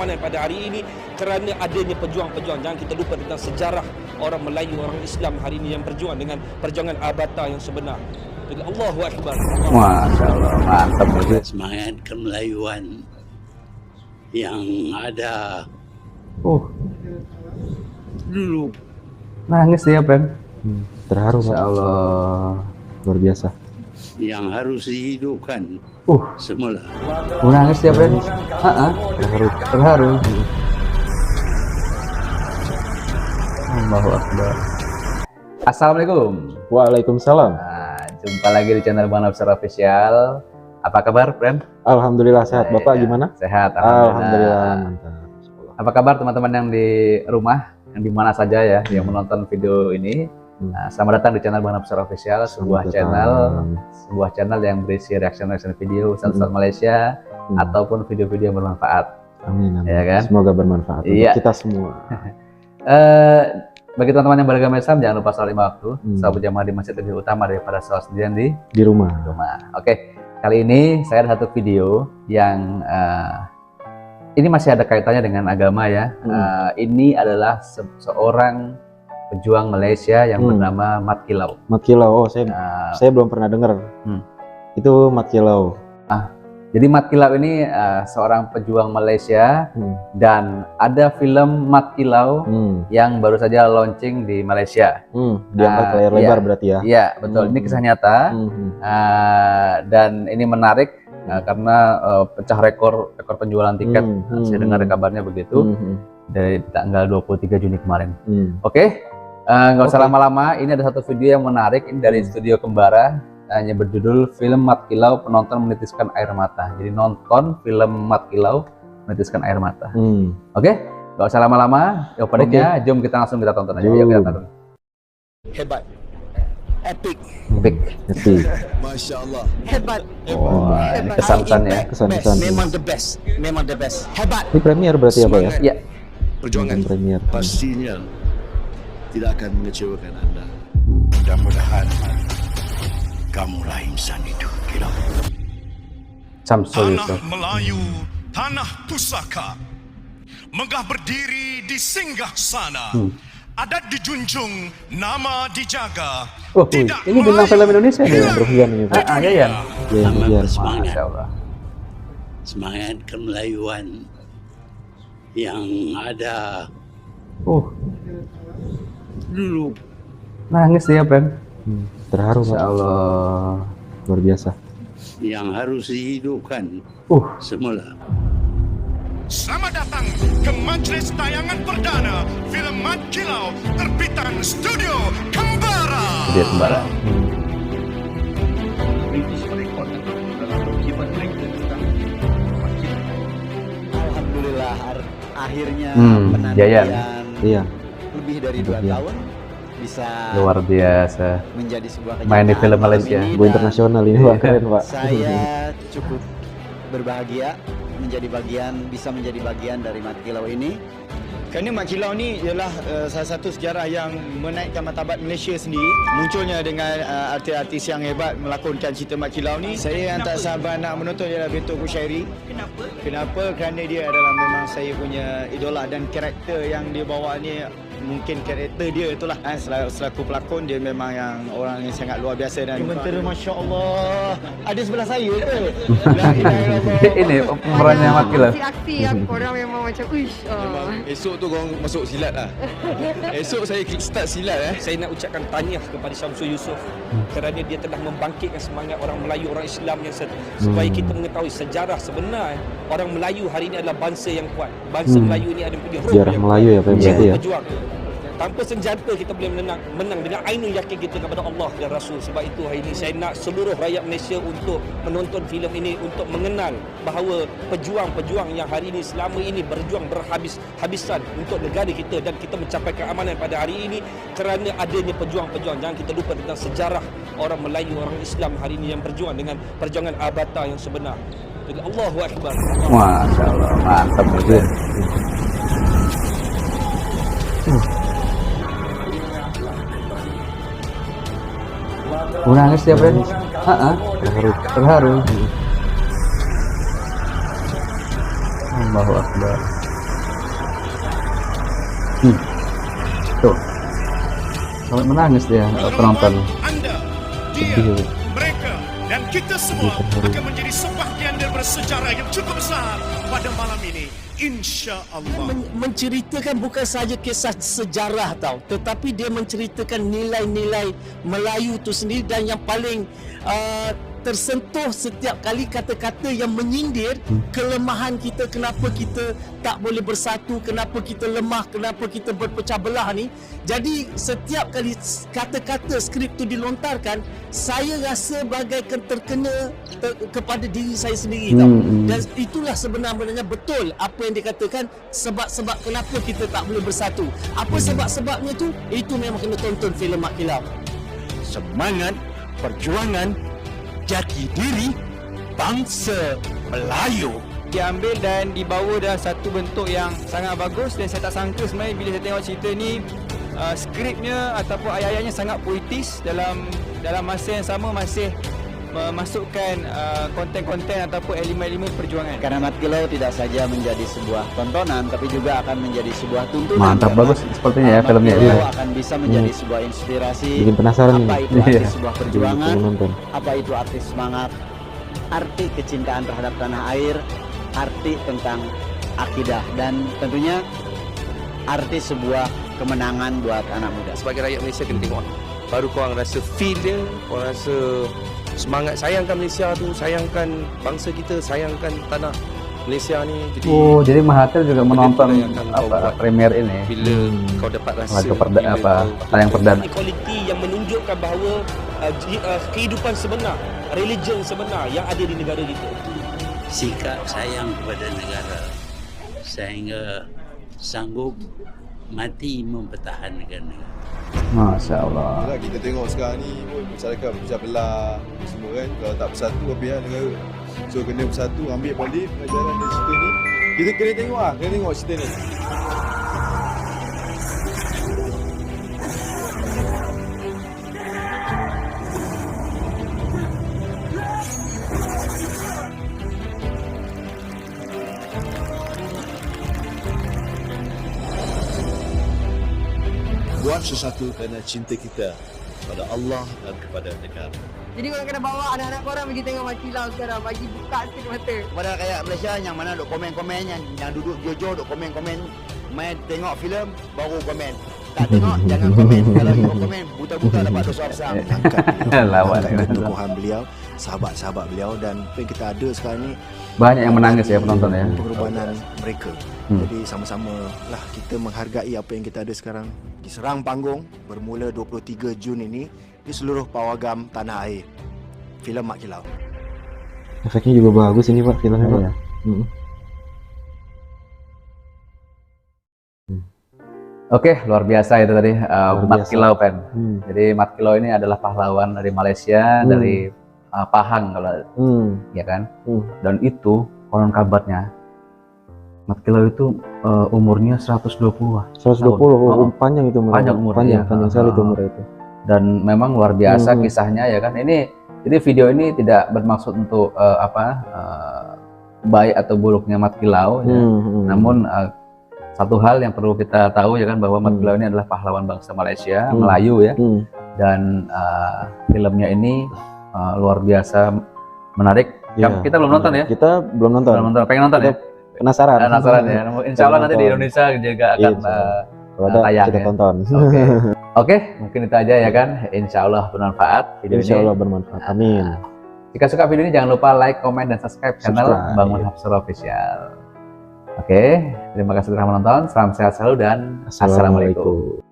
keamanan pada hari ini kerana adanya pejuang-pejuang. Jangan kita lupa tentang sejarah orang Melayu, orang Islam hari ini yang berjuang dengan perjuangan Abata yang sebenar. Allahu Akbar. Masya Allah, mantap semangat kemelayuan yang ada Uh, dulu nangis dia, Pren. Hmm, terharu Masya Allah. luar biasa. Yang harus dihidupkan Uh, semula. mau nangis dia, Pren. Ha Terharu. terharu. Allahu Akbar. Assalamualaikum. Waalaikumsalam. Nah, jumpa lagi di channel Bang Nafsar Official. Apa kabar, Pren? Alhamdulillah sehat. Bapak Ya, gimana? Sehat, Alhamdulillah. Mantap. Apa kabar teman-teman yang di rumah, yang di mana saja ya, yang menonton video ini? Hmm. Nah, selamat datang di channel Bang Nafsar Official, sebuah Selamat channel, datang. sebuah channel yang berisi reaction-reaction video Ustaz-Ustaz Hmm. Malaysia Hmm. ataupun video-video yang bermanfaat. Amin, amin. Ya kan? Semoga bermanfaat Iya. untuk kita semua. Eh, bagi teman-teman yang beragama Islam, jangan lupa sholat lima waktu, Hmm. sholat berjamaah di masjid lebih utama daripada sholat sendirian di Di rumah. rumah. Oke, kali ini saya ada satu video yang eh, ini masih ada kaitannya dengan agama ya. Hmm. Eh, ini adalah se- seorang pejuang Malaysia yang Hmm. bernama Mat Kilau. Mat Kilau. Oh, saya Eh, saya belum pernah dengar. Hmm. Itu Mat Kilau. jadi Mat Kilau ini eh, seorang pejuang Malaysia Hmm. dan ada film Mat Kilau Hmm. yang baru saja launching di Malaysia. Hmm. Diangkat Ah, ke layar iya. lebar berarti ya. Iya, betul. Ini Hmm. kisah nyata. Hmm. Uh, dan ini menarik uh, karena uh, pecah rekor rekor penjualan tiket. Hmm, Uh, Saya hmm, dengar kabarnya begitu Hmm. dari tanggal 23 Juni kemarin. Hmm. Oke, uh, nggak usah Oke. lama-lama. Ini ada satu video yang menarik. Ini dari studio Kembara. Hanya berjudul Film Mat Kilau Penonton Menitiskan Air Mata. Jadi nonton film Mat Kilau Menitiskan Air Mata. Hmm. Oke, nggak usah lama-lama. Jawabannya, jom kita langsung kita tonton aja. Yuk kita tonton. Hebat. Epic. Epic. Ngerti. Masya Allah. Hebat. Oh, ini kesan-kesan ya. Kesan-kesan. Memang the best. Memang the best. Hebat. Ini premier berarti apa ya? Ya, Perjuangan Nonton premier. pastinya tidak akan mengecewakan Anda. Mudah-mudahan kamulah insan itu. Kira. Samsul Tanah. Melayu, tanah pusaka. Megah berdiri di singgah sana. Adat dijunjung, nama dijaga. Oh, wih, ini bintang film Indonesia nih. Ya, Rohian ini. Ah, ya, ya. Ya, bersemangat. Masya Allah. Semangat kemelayuan yang ada Uh, dulu. nangis dia, Pren. Hmm. Terharu Pak. Allah. Luar biasa. yang harus dihidupkan Uh, semula. Selamat datang ke Majlis Tayangan Perdana Film Mat Kilau terbitan Studio Kembara. dia kembara. Alhamdulillah ar- akhirnya Hmm, penantian Iya. Lebih dari dua tahun bisa Luar biasa. menjadi sebuah Main di kenyataan film Malaysia. Go dan internasional ini Pak. Keren Pak. Saya cukup berbahagia menjadi bagian bisa menjadi bagian dari Mat Kilau ini. Kerana Mat Kilau ni ialah uh, salah satu sejarah yang menaikkan martabat Malaysia sendiri. Munculnya dengan uh, artis-artis yang hebat melakonkan cerita Mat Kilau ni. Saya yang tak sabar nak menonton ialah Betul Kushairi. Kenapa? Kenapa? Kerana dia adalah memang saya punya idola dan karakter yang dia bawa ni mungkin karakter dia itulah kan selaku, selaku pelakon dia memang yang orang yang sangat luar biasa dan mentera masya-Allah ada sebelah saya ke La ilaha illallah. Ini pemerannya Mat Kilau. Aksi-aksi yang korang memang macam uish. Uh. Esok tu korang masuk silat lah. Esok saya kick start silat eh. Saya nak ucapkan tahniah kepada Syamsul Yusof kerana dia telah membangkitkan semangat orang Melayu, orang Islam yang se- supaya kita mengetahui sejarah sebenar orang Melayu hari ini adalah bangsa yang kuat. Bangsa Hmm. Melayu ini ada punya Sejarah Melayu ya Pak berarti ya. Berjuang. Tanpa senjata kita boleh menang menang dengan ainul yakin kita kepada Allah dan Rasul. Sebab itu hari ini saya nak seluruh rakyat Malaysia untuk menonton filem ini untuk mengenal bahawa pejuang-pejuang yang hari ini selama ini berjuang berhabis-habisan untuk negara kita dan kita mencapai keamanan pada hari ini kerana adanya pejuang-pejuang. Jangan kita lupa tentang sejarah orang Melayu, orang Islam hari ini yang berjuang dengan perjuangan Abata yang sebenar. Allahu Akbar. Masya Allah, mantap itu. Uh, nangis dia, Pren. Ah, ah. Terharu. terharu. Allahu Akbar. Tuh. Sampai menangis dia penonton. Anda, dia, Sedih. mereka, dan kita semua akan menjadi sebahagian dari bersejarah yang cukup besar pada malam ini. Insya Allah. Men- menceritakan bukan saja kisah sejarah tau tetapi dia menceritakan nilai-nilai Melayu tu sendiri dan yang paling uh, tersentuh setiap kali kata-kata yang menyindir kelemahan kita kenapa kita tak boleh bersatu kenapa kita lemah kenapa kita berpecah belah ni jadi setiap kali kata-kata skrip tu dilontarkan saya rasa bagaikan terkena ter, kepada diri saya sendiri tau Hmm, hmm. dan itulah sebenarnya betul apa yang dikatakan sebab-sebab kenapa kita tak boleh bersatu. Apa sebab-sebabnya tu? Itu memang kena tonton filem Mak Kilau. Semangat, perjuangan, jati diri bangsa Melayu. Diambil dan dibawa dalam satu bentuk yang sangat bagus dan saya tak sangka sebenarnya bila saya tengok cerita ni uh, skripnya ataupun ayat-ayatnya sangat puitis dalam dalam masa yang sama masih memasukkan uh, konten-konten ataupun elemen-elemen perjuangan. Karena Mat Kilau tidak saja menjadi sebuah tontonan tapi juga akan menjadi sebuah tuntunan. Mantap bagus sepertinya ya Mat filmnya. Kilau ya. akan bisa menjadi sebuah inspirasi Bikin penasaran apa nih. itu arti Iya. sebuah perjuangan, apa itu arti semangat, arti kecintaan terhadap tanah air, arti tentang akidah dan tentunya arti sebuah kemenangan buat anak muda. Sebagai rakyat Malaysia kena tengok. Baru korang rasa feel dia, korang rasa semangat sayangkan Malaysia tu, sayangkan bangsa kita, sayangkan tanah Malaysia ni. Jadi Oh, jadi Mahathir juga menonton apa premier ini. bila Hmm. kau dapat rasa Laga perda, bila apa tayang perdana. equality yang menunjukkan bahawa uh, uh, kehidupan sebenar, religion sebenar yang ada di negara kita. sikap sayang kepada negara sehingga sanggup mati mempertahankan negara. Masya Allah. Yalah, kita tengok sekarang ni pun masyarakat berpecah belah semua kan. Kalau tak bersatu habis lah negara. So kena bersatu ambil balik pelajaran dari cerita ni. Kita kena tengok lah kena tengok cerita ni buat sesuatu kerana cinta kita pada Allah dan kepada negara Jadi korang kena bawa anak-anak korang pergi tengok Mak Kilau sekarang. Bagi buka sikit mata. Kepada rakyat Malaysia yang mana duk komen-komen yang yang duduk jojo duk komen-komen main tengok filem baru komen. Tak tengok jangan komen. Kalau ikut komen buta-buta dapat dosa besar. angkat beliau, Lawan. angkat beliau sahabat-sahabat beliau dan apa yang kita ada sekarang ni Banyak yang menangis ya penonton ya. pengorbanan mereka Hmm. jadi sama-sama lah kita menghargai apa yang kita ada sekarang di serang panggung bermula 23 Jun ini di seluruh pawagam tanah air filem Mak Kilau Efeknya juga bagus ini pak filmnya pak. Hmm. Oke, luar biasa itu tadi uh, Luar Mat. Kilau Pen. Hmm. Jadi Mat Kilau ini adalah pahlawan dari Malaysia, Hmm. dari uh, Pahang kalau Hmm. ya kan. Hmm. Dan itu konon kabarnya Mat Kilau itu uh, umurnya 120 lah. 120 Oh. oh, panjang itu umurnya. Panjang umurnya, Panjang, iya. panjang sekali itu Ah. umurnya itu. dan memang luar biasa Hmm. kisahnya ya kan. Ini jadi video ini tidak bermaksud untuk uh, apa uh, baik atau buruknya Mat Kilau ya. Hmm, hmm. Namun uh, satu hal yang perlu kita tahu ya kan bahwa Mat Hmm. Kilau ini adalah pahlawan bangsa Malaysia, Hmm. Melayu ya. Hmm. dan uh, filmnya ini uh, luar biasa menarik. Iya. Kita belum nonton ya? Kita belum nonton. Belum nonton. Pengen nonton ya? Penasaran. Penasaran ya. Insya Allah nanti di. Indonesia juga akan. Iya, Allah. uh, Kalau ada tayang kita ya. tonton. Oke, Oke, mungkin itu aja ya kan. Insya Allah bermanfaat video Insya ini. Allah bermanfaat. Amin. Jika suka video ini jangan lupa like, komen, dan subscribe channel Subscribe. Bangun Hapsel Official. Oke, terima kasih telah menonton. Salam sehat selalu dan assalamualaikum. Assalamualaikum.